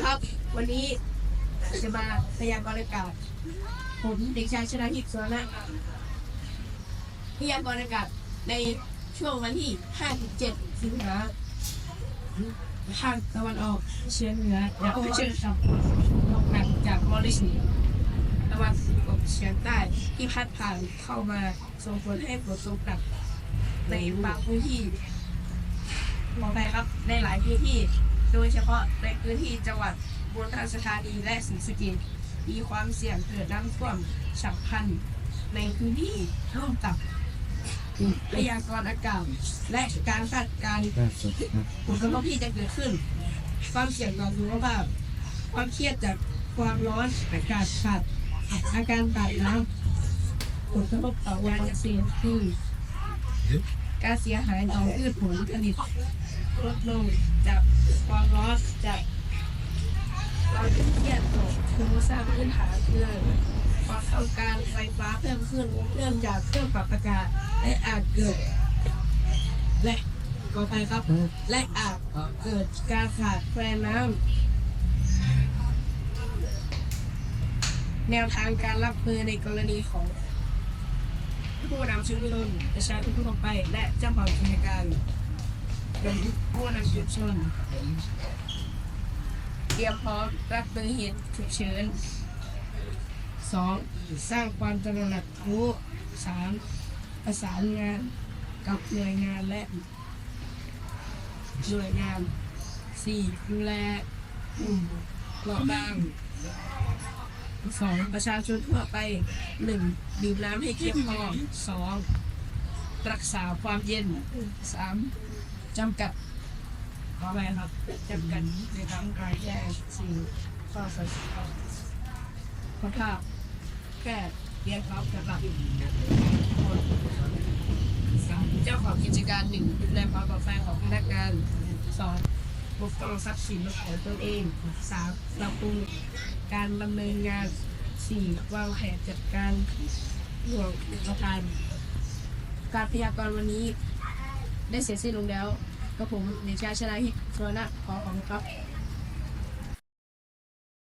ครับ วันนี้จะมาพยากรณ์อากาศ ผมเด็กชายชนะทิพย์สวนะพยากรณ์อากาศในช่วงวันที่ 5-7 สิงหาภาคตะวันออกเฉียงเหนือและเผชิญกับลมหนักจากมอริสีตะวันตกเฉียงใต้ที่พัดผ่านเข้ามาส่งผลให้ฝนตกหนักในบางพื้นที่ขอไปครับในหลายพื้นที่ โดยเฉพาะในพื้นที่จังหวัดบุรีรัมย์ธานีและศรีสะเกษมีความเสี่ยงเกิดน้ำท่วมฉับพลันในพื้นที่ร่วมกับพยากรณ์อากาศและการคาดการณ์ผลกระทบที่จะเกิดขึ้น ความเสี่ยงต่อสุขภาพความเครียดจากความร้อนอากาศขาดอาการขาดน้ำผลกระทบต่อการเกษตรคือการเสียหายต่อพืชผลผลิต ลดลงจากความร้อนจากความเครียดต่อโครงสร้างพื้นฐานคือความต้องการไฟฟ้าเพิ่มขึ้นเนื่องจากเครื่องปรับอากาศและอาจเกิด และก่อไปครับ และอาจเกิดการขาดแคลนน้ำแนวทางการรับมือในกรณีของผู้นำชุมชนประชาชนทั่วไป และเจ้าของกิจการ เป็นผู้นำชุมชนเตรียมพร้อมรับมือเหตุฉุกเฉินสองสร้างความตระหนักรู้สามประสานงานกับหน่วยงานและหน่วยงานสี่ดูแลกลุ่มเปราะบางสองประชาชนทั่วไปหนึ่งดื่มน้ำให้เพียงพอสองรักษาความเย็นสาม จำกัดขอแม่ครับจำกัดในทางการแยกสิ่งข้อสัตย์ข้อภาพแก้เรียนครับสำหรับคนสามเจ้าของกิจการหนึ่งดูแลความปลอดภัยของพนักงานสองปกป้องทรัพย์สินของตนเองสามปรับปรุงการดำเนินงานสี่วางแผนจัดการห่วงประทานการพยากรณ์วันนี้ได้เสร็จสิ้นลงแล้ว ก็ผมเดชาชนะฮิโรนะขอของครับ